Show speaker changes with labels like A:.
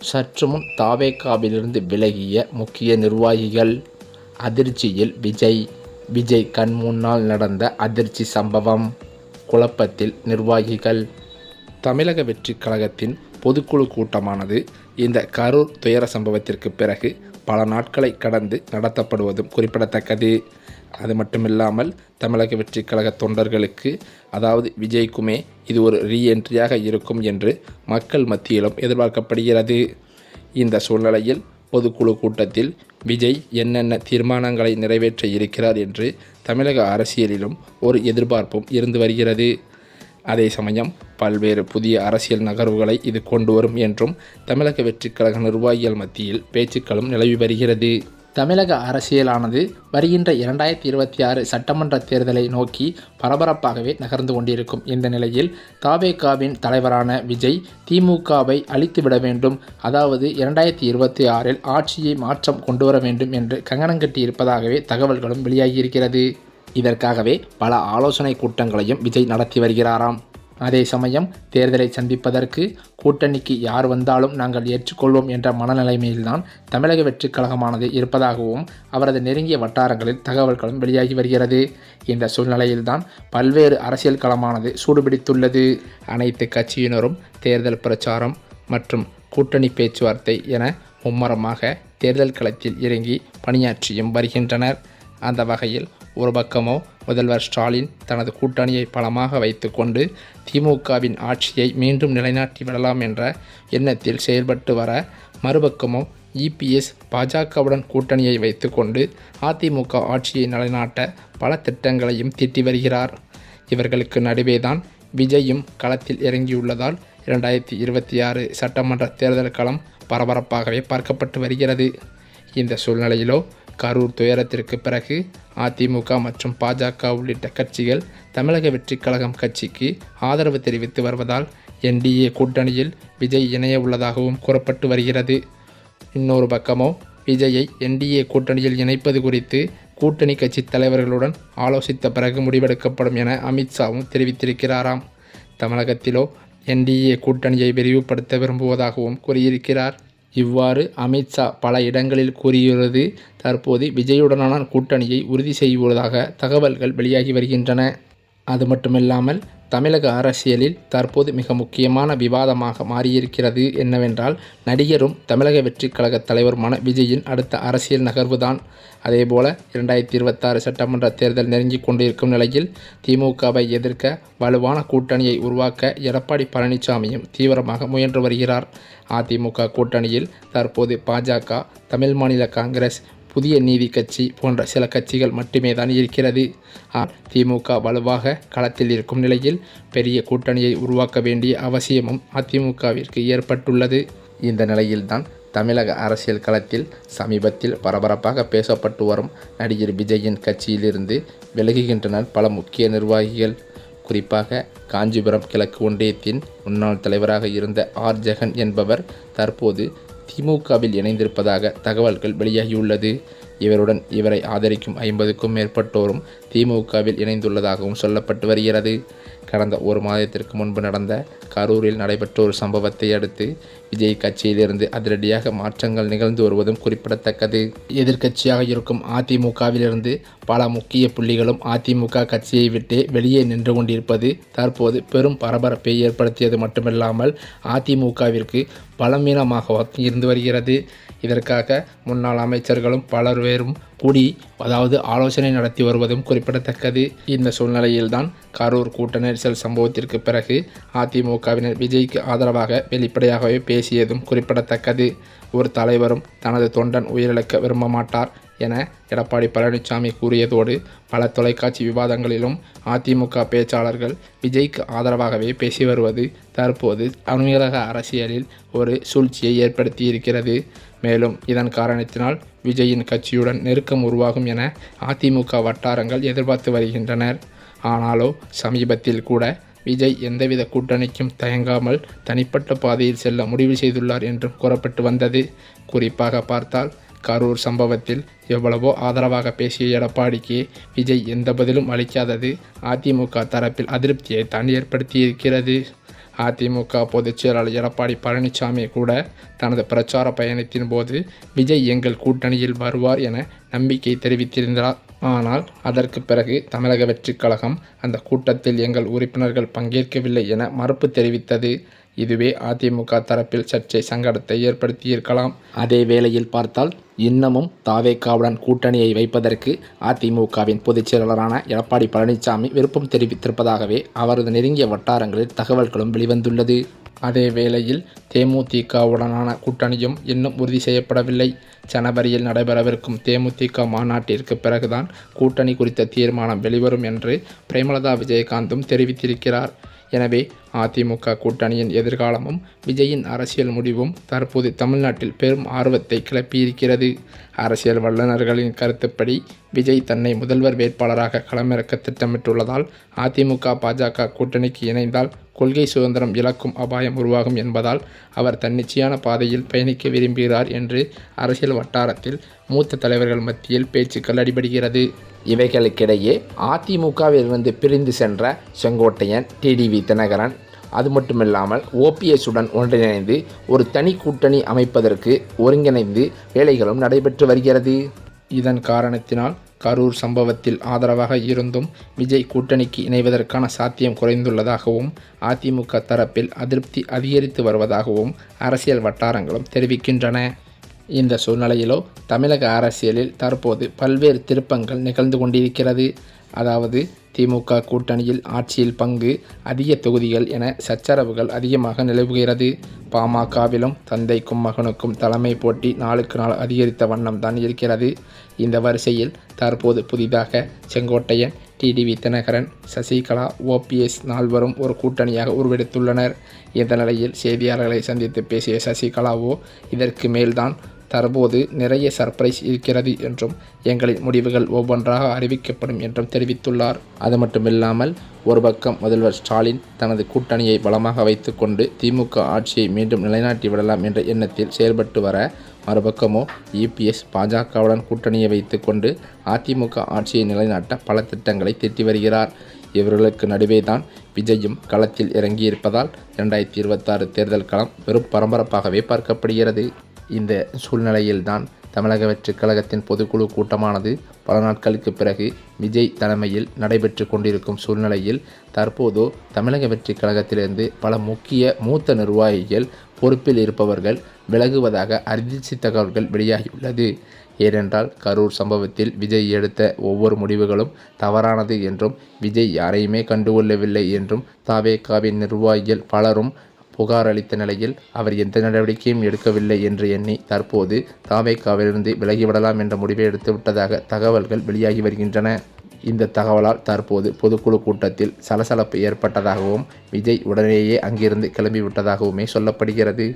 A: சற்று முன் தாவேகாவிலிருந்து விலகிய முக்கிய நிர்வாகிகள். அதிர்ச்சியில் விஜய் விஜய் கண் முன்னால் நடந்த அதிர்ச்சி சம்பவம். குழப்பத்தில் நிர்வாகிகள். தமிழக வெற்றி கழகத்தின் பொதுக்குழு கூட்டமானது இந்த கரூர் துயர சம்பவத்திற்கு பிறகு பல நாட்களை கடந்து நடத்தப்படுவதும் குறிப்பிடத்தக்கது. அது மட்டுமில்லாமல் தமிழக வெற்றி கழக தொண்டர்களுக்கு அதாவது விஜய்க்குமே இது ஒரு ரீஎன்ட்ரியாக இருக்கும் என்று மக்கள் மத்தியிலும் எதிர்பார்க்கப்படுகிறது. இந்த சூழ்நிலையில் பொதுக்குழு கூட்டத்தில் விஜய் என்னென்ன தீர்மானங்களை நிறைவேற்ற இருக்கிறார் என்று தமிழக அரசியலிலும் ஒரு எதிர்பார்ப்பும் இருந்து வருகிறது. அதே சமயம் பல்வேறு புதிய அரசியல் நகர்வுகளை இது கொண்டு வரும் என்றும் தமிழக வெற்றி கழக நிர்வாகிகள் மத்தியில் பேச்சுக்களும் நிலவி வருகிறது. தமிழக அரசியலானது வருகின்ற இரண்டாயிரத்தி இருபத்தி ஆறு சட்டமன்ற தேர்தலை நோக்கி பரபரப்பாகவே நகர்ந்து கொண்டிருக்கும் இந்த நிலையில் தாவேகாவின் தலைவரான விஜய் திமுகவை அழித்துவிட வேண்டும். அதாவது இரண்டாயிரத்தி இருபத்தி ஆறில் ஆட்சியை மாற்றம் கொண்டு வர வேண்டும் என்று கங்கணம் இருப்பதாகவே தகவல்களும் வெளியாகியிருக்கிறது இதற்காகவே பல ஆலோசனை கூட்டங்களையும் விஜய் நடத்தி வருகிறாராம். அதே சமயம் தேர்தலை சந்திப்பதற்கு கூட்டணிக்கு யார் வந்தாலும் நாங்கள் ஏற்றுக்கொள்வோம் என்ற மனநிலைமையில்தான் தமிழக வெற்றிக் கழகமானது இருப்பதாகவும் அவரது நெருங்கிய வட்டாரங்களில் தகவல்களும் வெளியாகி வருகிறது. இந்த சூழ்நிலையில்தான் பல்வேறு அரசியல் களமானது சூடுபிடித்துள்ளது. அனைத்து கட்சியினரும் தேர்தல் பிரச்சாரம் மற்றும் கூட்டணி பேச்சுவார்த்தை என மும்மரமாக தேர்தல் களத்தில் இறங்கி பணியாற்றியும் வருகின்றனர். அந்த வகையில் ஒரு பக்கமோ முதல்வர் ஸ்டாலின் தனது கூட்டணியை பலமாக வைத்துக்கொண்டு திமுகவின் ஆட்சியை மீண்டும் நிலைநாட்டி விடலாம் என்ற எண்ணத்தில் செயல்பட்டு வர மறுபக்கமும் இபிஎஸ் பாஜகவுடன் கூட்டணியை வைத்துக்கொண்டு அதிமுக ஆட்சியை நிலைநாட்ட பல திட்டங்களையும் தீட்டி வருகிறார். இவர்களுக்கு நடுவேதான் விஜயும் களத்தில் இறங்கியுள்ளதால் இரண்டாயிரத்தி இருபத்தி ஆறு சட்டமன்ற தேர்தல் களம் பரபரப்பாகவே பார்க்கப்பட்டு வருகிறது. இந்த சூழ்நிலையிலோ கரூர் துயரத்திற்கு பிறகு அதிமுக மற்றும் பாஜக உள்ளிட்ட கட்சிகள் தமிழக வெற்றிக் கழகம் கட்சிக்கு ஆதரவு தெரிவித்து வருவதால் என்டிஏ கூட்டணியில் விஜய் இணைய உள்ளதாகவும் கூறப்பட்டு வருகிறது. இன்னொரு பக்கமோ விஜயை என்டிஏ கூட்டணியில் இணைப்பது குறித்து கூட்டணி கட்சி தலைவர்களுடன் ஆலோசித்த பிறகு முடிவெடுக்கப்படும் என அமித்ஷாவும் தெரிவித்திருக்கிறாராம். தமிழகத்திலோ என்டிஏ கூட்டணியை விரிவுபடுத்த விரும்புவதாகவும் கூறியிருக்கிறார். இவ்வாறு அமித்ஷா பல இடங்களில் கூறியுள்ளது. தற்போது விஜயுடனான கூட்டணியை உறுதி செய்வதாக தகவல்கள் வெளியாகி வருகின்றன. அது மட்டுமில்லாமல் தமிழக அரசியலில் தற்போது மிக முக்கியமான விவாதமாக மாறியிருக்கிறது என்னவென்றால் நடிகரும் தமிழக வெற்றிக் கழக தலைவருமான விஜயின் அடுத்த அரசியல் நகர்வுதான். அதேபோல இரண்டாயிரத்தி இருபத்தாறு சட்டமன்ற தேர்தல் நெருங்கி கொண்டிருக்கும் நிலையில் திமுகவை எதிர்க்க வலுவான கூட்டணியை உருவாக்க எடப்பாடி பழனிசாமியும் தீவிரமாக முயன்று வருகிறார். அதிமுக கூட்டணியில் தற்போது பாஜக தமிழ் மாநில காங்கிரஸ் புதிய நீதி கட்சி போன்ற சில கட்சிகள் மட்டுமே தான் இருக்கிறது திமுக வலுவாக களத்தில் இருக்கும் நிலையில் பெரிய கூட்டணியை உருவாக்க வேண்டிய அவசியமும் அதிமுகவிற்கு ஏற்பட்டுள்ளது. இந்த நிலையில்தான் தமிழக அரசியல் களத்தில் சமீபத்தில் பரபரப்பாக பேசப்பட்டு வரும் நடிகர் விஜயின் கட்சியிலிருந்து விலகுகின்றனர் பல முக்கிய நிர்வாகிகள். குறிப்பாக காஞ்சிபுரம் கிழக்கு ஒன்றியத்தின் முன்னாள் தலைவராக இருந்த ஆர். ஜெகன் என்பவர் தற்போது திமுகவில் இணைந்திருப்பதாக தகவல்கள் வெளியாகியுள்ளது. இவருடன் இவரை ஆதரிக்கும் ஐம்பதுக்கும் மேற்பட்டோரும் திமுகவில் இணைந்துள்ளதாகவும் சொல்லப்பட்டு வருகிறது. கடந்த ஒரு மாதத்திற்கு முன்பு நடந்த கரூரில் நடைபெற்ற ஒரு சம்பவத்தை அடுத்து விஜய் கட்சியிலிருந்து அதிரடியாக மாற்றங்கள் நிகழ்ந்து வருவதும் குறிப்பிடத்தக்கது. எதிர்க்கட்சியாக இருக்கும் அதிமுகவிலிருந்து பல முக்கிய புள்ளிகளும் அதிமுக கட்சியை விட்டு வெளியே நின்று கொண்டிருப்பது தற்போது பெரும் பரபரப்பை ஏற்படுத்தியது மட்டுமில்லாமல் அதிமுகவிற்கு பலமீனமாக இருந்து வருகிறது. இதற்காக முன்னாள் அமைச்சர்களும் பலர் வேறும் கூடி அதாவது ஆலோசனை நடத்தி வருவதும் குறிப்பிடத்தக்கது. இந்த சூழ்நிலையில்தான் கரூர் கூட்ட நெரிசல் சம்பவத்திற்கு பிறகு அதிமுகவினர் விஜய்க்கு ஆதரவாக வெளிப்படையாகவே பேசியதும் குறிப்பிடத்தக்கது. ஒரு தலைவரும் தனது தொண்டன் உயிரிழக்க விரும்ப மாட்டார் என எடப்பாடி பழனிசாமி கூறியதோடு பல தொலைக்காட்சி விவாதங்களிலும் அதிமுக பேச்சாளர்கள் விஜய்க்கு ஆதரவாகவே பேசி வருவது தற்போது தமிழக அரசியலில் ஒரு சூழ்ச்சியை ஏற்படுத்தி இருக்கிறது மேலும் இதன் காரணத்தினால் விஜயின் கட்சியுடன் நெருக்கம் உருவாகும் என அதிமுக வட்டாரங்கள் எதிர்பார்த்து வருகின்றனர். ஆனாலோ சமீபத்தில் கூட விஜய் எந்தவித கூட்டணிக்கும் தயங்காமல் தனிப்பட்ட பாதையில் செல்ல முடிவு செய்துள்ளார் என்றும் கூறப்பட்டு வந்தது. குறிப்பாக பார்த்தால் கரூர் சம்பவத்தில் எவ்வளவோ ஆதரவாக பேசிய எடப்பாடிக்கு விஜய் எந்த பதிலும் அளிக்காதது அதிமுக தரப்பில் அதிருப்தியை தான் ஏற்படுத்தியிருக்கிறது. அதிமுக பொதுச் செயலாளர் எடப்பாடி பழனிசாமி கூட தனது பிரச்சார பயணத்தின் போது விஜய் எங்கள் கூட்டணியில் வருவார் என நம்பிக்கை தெரிவித்திருந்தார். ஆனால் அதற்கு பிறகு தமிழக வெற்றிக் கழகம் அந்த கூட்டத்தில் எங்கள் உறுப்பினர்கள் பங்கேற்கவில்லை என மறுப்பு தெரிவித்தது. இதுவே அதிமுக தரப்பில் சர்ச்சை சங்கடத்தை ஏற்படுத்தியிருக்கலாம். அதே வேளையில் பார்த்தால் இன்னமும் தாவேக்காவுடன் கூட்டணியை வைப்பதற்கு அதிமுகவின் பொதுச் செயலாளரான எடப்பாடி பழனிசாமி விருப்பம் தெரிவித்திருப்பதாகவே அவரது நெருங்கிய வட்டாரங்களில் தகவல்களும் வெளிவந்துள்ளது. அதே வேளையில் தேமுதிகவுடனான கூட்டணியும் இன்னும் உறுதி செய்யப்படவில்லை. ஜனவரியில் நடைபெறவிருக்கும் தேமுதிக மாநாட்டிற்கு பிறகுதான் கூட்டணி குறித்த தீர்மானம் வெளிவரும் என்று பிரேமலதா விஜயகாந்தும் தெரிவித்திருக்கிறார். எனவே அதிமுக கூட்டணியின் எதிர்காலமும் விஜயின் அரசியல் முடிவும் தற்போது தமிழ்நாட்டில் பெரும் ஆர்வத்தை கிளப்பியிருக்கிறது. அரசியல் வல்லுநர்களின் கருத்துப்படி விஜய் தன்னை முதல்வர் வேட்பாளராக களமிறக்க திட்டமிட்டுள்ளதால் அதிமுக பாஜக கூட்டணிக்கு இணைந்தால் கொள்கை சுதந்திரம் இழக்கும் அபாயம் உருவாகும் என்பதால் அவர் தன்னிச்சையான பாதையில் பயணிக்க விரும்புகிறார் என்று அரசியல் வட்டாரத்தில் மூத்த தலைவர்கள் மத்தியில் பேச்சுக்கள் அடிபடுகிறது. இவைகளுக்கிடையே அதிமுகவிலிருந்து பிரிந்து சென்ற செங்கோட்டையன் டிடிவி தினகரன் அது மட்டுமில்லாமல் ஓபிஎஸ்ஸுடன் ஒன்றிணைந்து ஒரு தனி கூட்டணி அமைப்பதற்கு ஒருங்கிணைந்து வேலைகளும் நடைபெற்று வருகிறது. இதன் காரணத்தினால் கரூர் சம்பவத்தில் ஆதரவாக இருந்தும் விஜய் கூட்டணிக்கு இணைவதற்கான சாத்தியம் குறைந்துள்ளதாகவும் அதிமுக தரப்பில் அதிருப்தி அதிகரித்து வருவதாகவும் அரசியல் வட்டாரங்களும் தெரிவிக்கின்றன. இந்த சூழ்நிலையிலோ தமிழக அரசியலில் தற்போது பல்வேறு திருப்பங்கள் நிகழ்ந்து கொண்டிருக்கிறது. அதாவது திமுக கூட்டணியில் ஆட்சியில் பங்கு அதிக தொகுதிகள் என சச்சரவுகள் அதிகமாக நிலவுகிறது. பாமகவிலும் தந்தைக்கும் மகனுக்கும் தலைமை போட்டி நாளுக்கு நாள் அதிகரித்த வண்ணம் தான் இருக்கிறது. இந்த வரிசையில் தற்போது புதிதாக செங்கோட்டையன் டிடிவி தினகரன் சசிகலா ஓபிஎஸ் நால்வரும் ஒரு கூட்டணியாக உருவெடுத்துள்ளனர். இந்த நிலையில் செய்தியாளர்களை சந்தித்து பேசிய சசிகலாவோ இதற்கு மேல்தான் தற்போது நிறைய சர்ப்ரைஸ் இருக்கிறது என்றும் எங்களின் முடிவுகள் ஒவ்வொன்றாக அறிவிக்கப்படும் என்றும் தெரிவித்துள்ளார். அது மட்டுமில்லாமல் ஒரு பக்கம் முதல்வர் ஸ்டாலின் தனது கூட்டணியை பலமாக வைத்துக்கொண்டு திமுக ஆட்சியை மீண்டும் நிலைநாட்டி விடலாம் என்ற எண்ணத்தில் செயல்பட்டு வர மறுபக்கமோ இபிஎஸ் பாஜகவுடன் கூட்டணியை வைத்துக்கொண்டு அதிமுக ஆட்சியை நிலைநாட்ட பல திட்டங்களை திட்டி வருகிறார். இவர்களுக்கு நடுவே தான் விஜயும் களத்தில் இறங்கியிருப்பதால் இரண்டாயிரத்தி இருபத்தாறு தேர்தல் களம் வெறும் பரபரப்பாகவே பார்க்கப்படுகிறது. இந்த சூழ்நிலையில்தான் தமிழக வெற்றிக் கழகத்தின் பொதுக்குழு கூட்டமானது பல நாட்களுக்கு பிறகு விஜய் தலைமையில் நடைபெற்று கொண்டிருக்கும் சூழ்நிலையில் தற்போதோ தமிழக வெற்றிக் கழகத்திலிருந்து பல முக்கிய மூத்த நிர்வாகிகள் பொறுப்பில் இருப்பவர்கள் விலகுவதாக அதிர்ச்சி தகவல்கள் வெளியாகியுள்ளது. ஏனென்றால் கரூர் சம்பவத்தில் விஜய் எடுத்த ஒவ்வொரு முடிவுகளும் தவறானது என்றும் விஜய் யாரையுமே கண்டுகொள்ளவில்லை என்றும் தாவேகாவின் நிர்வாகிகள் பலரும் புகார் அளித்த நிலையில் அவர் எந்த நடவடிக்கையும் எடுக்கவில்லை என்று எண்ணி தற்போது தாமேக்காவிலிருந்து விலகிவிடலாம் என்ற முடிவை எடுத்துவிட்டதாக தகவல்கள் வெளியாகி வருகின்றன. இந்த தகவலால் தற்போது பொதுக்குழு கூட்டத்தில் சலசலப்பு ஏற்பட்டதாகவும் விஜய் உடனேயே அங்கிருந்து கிளம்பிவிட்டதாகவுமே சொல்லப்படுகிறது.